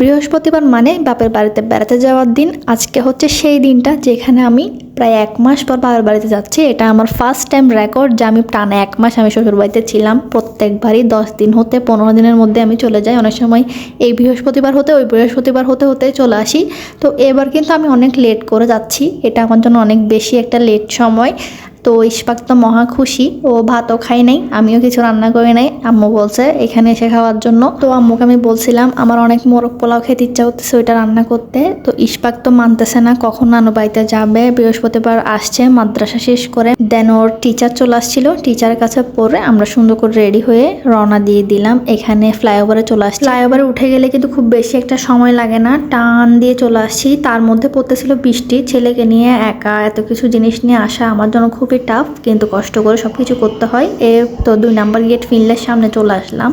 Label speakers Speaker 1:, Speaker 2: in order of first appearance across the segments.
Speaker 1: বৃহস্পতিবার মানে বাপের বাড়িতে বেড়াতে যাওয়ার দিন। আজকে হচ্ছে সেই দিনটা যেখানে আমি প্রায় এক মাস পর বাপের বাড়িতে যাচ্ছি। এটা আমার ফার্স্ট টাইম রেকর্ড যে আমি টানা এক মাস আমি শ্বশুর বাড়িতে ছিলাম। প্রত্যেকবারই দশ দিন হতে, পনেরো দিনের মধ্যে আমি চলে যাই। অনেক সময় এই বৃহস্পতিবার হতে, ওই বৃহস্পতিবার হতে হতে চলে আসি। তো এবার কিন্তু আমি অনেক লেট করে যাচ্ছি। এটা আমার জন্য অনেক বেশি একটা লেট সময়। তো ইস্পাক তো মহা খুশি। ও ভাতও খাই নাই, আমিও কিছু রান্না করি নাই। আম্মু বলছে, এখানে এসে খাওয়ার জন্য। তো আম্মুকে আমি বলছিলাম, আমার অনেক মোরগ পোলাও খেতে ইচ্ছা করতেছে ওইটা রান্না করতে। তো ইস্পাক তো মানতেছে না, কখন নানু বাড়িতে যাবে। বৃহস্পতিবার আসছে, মাদ্রাসা শেষ করে দেন ওর টিচার চলে আসছিল। টিচারের কাছে পড়ে আমরা সুন্দর করে রেডি হয়ে রওনা দিয়ে দিলাম। এখানে ফ্লাইওভারে চলে আসছি। ফ্লাইওভারে উঠে গেলে কিন্তু খুব বেশি একটা সময় লাগে না। টান দিয়ে চলে আসছি। তার মধ্যে পড়তেছিল বৃষ্টি। ছেলেকে নিয়ে একা এত কিছু জিনিস নিয়ে আসা আমার জন্য খুবই টাফ কিন্তু কষ্ট করে সব কিছু করতে হয়। এ তো দুই নাম্বার গেট ফিনলের সামনে চলে আসলাম।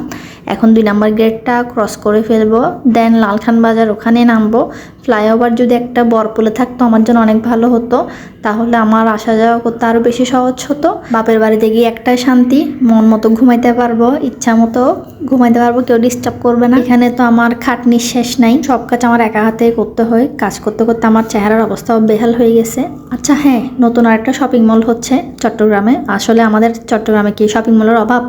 Speaker 1: এখন দুই নাম্বার গেটটা ক্রস করে ফেলব। দেন লালখান বাজার ওখানে নামবো। ফ্লাইওভার যদি একটা বরপুলে থাকতো, আমার জন্য অনেক ভালো হতো। তাহলে আমার আসা যাওয়া করতে আরও বেশি সহজ হতো। বাপের বাড়িতে গিয়ে একটাই শান্তি, মন মতো ঘুমাইতে পারব, ইচ্ছা মতো। ঘুমাইতে পারব, কেউ ডিস্টার্ব করবে না। এখানে তো আমার খাটনির শেষ নাই। সব কাজ আমার একা হাতে করতে হয়। কাজ করতে করতে আমার চেহারার অবস্থাও বেহাল হয়ে গেছে। আচ্ছা হ্যাঁ নতুন আরেকটা শপিং মল হচ্ছে চট্টগ্রামে। আসলে আমাদের চট্টগ্রামে কি শপিং মলের অভাব?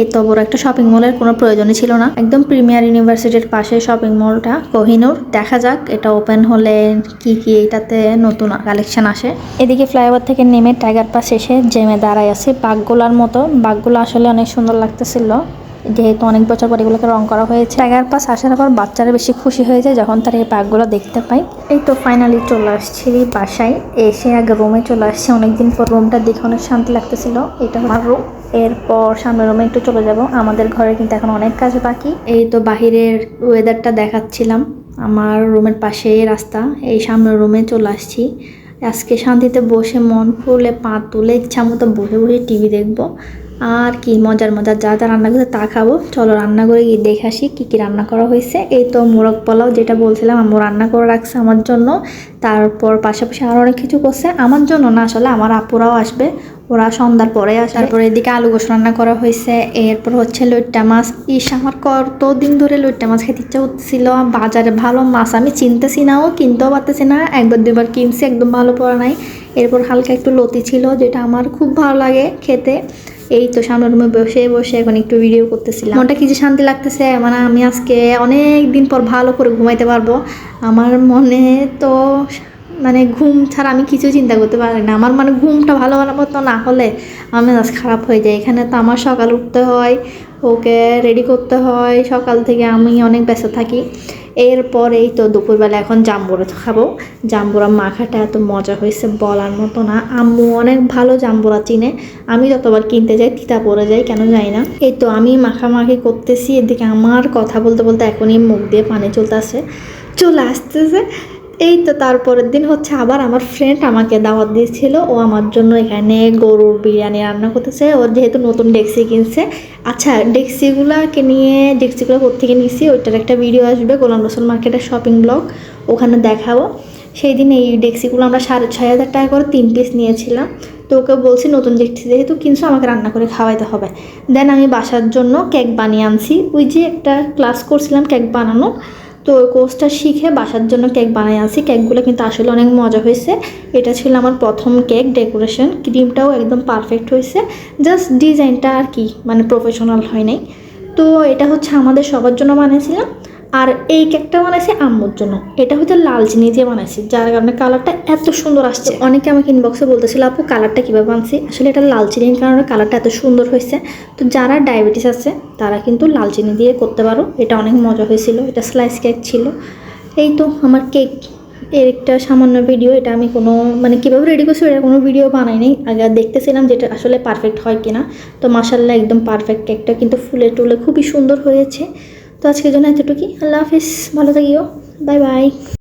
Speaker 1: এই তো বড় একটা শপিং মলের কোনো প্রয়োজনই ছিল না। একদম প্রিমিয়ার ইউনিভার্সিটির পাশে শপিং মলটা কোহিনুর। দেখা যাক, এটা ওপেন হলে কি কি এটাতে নতুন কালেকশন আসে। এদিকে ফ্লাইওভার থেকে নেমে টাইগার পাস এসে জেমে দাঁড়ায় আছে বাঘগুলার মতো। বাঘগুলো আসলে অনেক সুন্দর লাগতেছিল। যেহেতু অনেক বছর পর এগুলোকে রং করা হয়েছে। টাইগার পাস আসার পর বাচ্চারা বেশি খুশি হয়ে যায় যখন তারা এই বাঘগুলো দেখতে পায়। এই তো ফাইনালি চলে আসছি বাসায়। এসে আগে রুমে চলে আসছে। অনেকদিন পর রুমটা দেখে অনেক শান্তি লাগতেছিল। এটা আমার রুম এরপর সামনের রুমে একটু চলে যাব। আমাদের ঘরে কিন্তু এখন অনেক কাজ বাকি। এই তো বাহিরের ওয়েদারটা দেখাচ্ছিলাম। আমার রুমের পাশে রাস্তা। এই সামনের রুমে চলে আসছি। আজকে শান্তিতে বসে মন খুলে পা তুলে ইচ্ছা মতো বসে বসে টিভি দেখব। আর কি মজার মজার যা যা রান্না করছে তা খাব। চলো রান্না করে গিয়ে দেখে আসি কী কী রান্না করা হয়েছে। এই তো মোরগ পোলাও যেটা বলছিলাম, আম্মু রান্না করে রাখছে আমার জন্য। তারপর পাশাপাশি আরও অনেক কিছু করছে। আমার জন্য না, আসলে আমার আপুরাও আসবে। ওরা সন্ধ্যার পরে আসে। তারপরে এদিকে আলু গোস রান্না করা হয়েছে। এরপর হচ্ছে লইট্টা মাছ। ইস, আমার কতদিন ধরে লইট্টা মাছ খেতে ইচ্ছা করতেছিল। বাজারে ভালো মাছ, আমি চিনতেছি নাও কিনতেও পারতেছি না। একবার দুবার কিনছি, একদম ভালো পড়া নাই। এরপর হালকা একটু লতি ছিল, যেটা আমার খুব ভালো লাগে খেতে। এই তো সামনের রুমে বসে বসে এখন একটু ভিডিও করতেছিলাম। মনটা কি যে শান্তি লাগতেছে? মানে আমি আজকে অনেক দিন পর ভালো করে ঘুমাইতে পারব। আমার মনে তো মানে ঘুম ছাড়া আমি কিছু চিন্তা করতে পারি না। আমার মানে ঘুমটা ভালো মতো না হলে আমার খারাপ হয়ে যায় এখানে তো আমার সকাল উঠতে হয় ওকে রেডি করতে হয়। সকাল থেকে আমি অনেক ব্যস্ত থাকি। এরপরেই তো দুপুরবেলা এখন জাম্বুরা খাব। জাম্বুরা মাখাটা এত মজা হয়েছে বলার মতো না। আম্মু অনেক ভালো জাম্বুরা চিনে। আমি যতবার কিনতে যাই, তিতা পড়ে যাই কেন যাই না। এই তো আমি মাখামাখি করতেছি। এদিকে আমার কথা বলতে বলতে এখনই মুখ দিয়ে পানি চলতে আসে। চলে আসতেছে। এই তো তারপরের দিন হচ্ছে আবার আমার ফ্রেন্ড আমাকে দাওয়াত দিয়েছিল। ও আমার জন্য এখানে গরুর বিরিয়ানি রান্না করতেছে। ওর যেহেতু নতুন ডেক্সি কিনছে। আচ্ছা ডেক্সিগুলোকে নিয়ে ডেক্সিগুলো কোথেকে নিয়েছি ওইটার একটা ভিডিও আসবে, গোলাম রসুল মার্কেটের শপিং ব্লগ ওখানে দেখাবো। সেই দিন এই ডেক্সিগুলো আমরা সাড়ে ছয় হাজার টাকা করে তিন পিস নিয়েছিলাম। তো ওকে বলছি, নতুন ডেক্সি যেহেতু কিনছো, আমাকে রান্না করে খাওয়াইতে হবে। দেন আমি বাসার জন্য কেক বানিয়ে আনছি। ওই যে একটা ক্লাস করছিলাম কেক বানানো তো ওই কোর্সটা শিখে বাসার জন্য কেক বানাই আছি কেকগুলো কিন্তু আসলে অনেক মজা হয়েছে। এটা ছিল আমার প্রথম কেক, ডেকোরেশন। ক্রিমটাও একদম পারফেক্ট হয়েছে। জাস্ট ডিজাইনটা আর কি মানে প্রফেশনাল হয় নাই। তো এটা হচ্ছে আমাদের সবার জন্য বানিয়েছিলাম। আর এই কেকটা বানাইছি আম্মুর জন্য। এটা হচ্ছে লাল চিনি দিয়ে বানাইছি, যার কারণে কালারটা এত সুন্দর আসছে। অনেকে আমাকে ইনবক্সে বলতেছিল, আপু, কালারটা কীভাবে বানছি আসলে এটা লাল চিনির কারণে কালারটা এত সুন্দর হয়েছে। তো যারা ডায়াবেটিস আছে, তারা কিন্তু লাল চিনি দিয়ে করতে পারো। এটা অনেক মজা হয়েছিল, এটা স্লাইস কেক ছিল। এই তো আমার কেক এর একটা সামান্য ভিডিও এটা আমি কোনো মানে কীভাবে রেডি করছি এটা কোনো ভিডিও বানাই নাই। আগে দেখতেছিলাম যেটা আসলে পারফেক্ট হয় কিনা। তো মাসাল্লাহ একদম পারফেক্ট কেকটা কিন্তু ফুলে টুলে খুবই সুন্দর হয়েছে। তো আজকের জন্য এতটুকুই। আল্লাহ হাফিজ। ভালো থাকিও। Bye bye.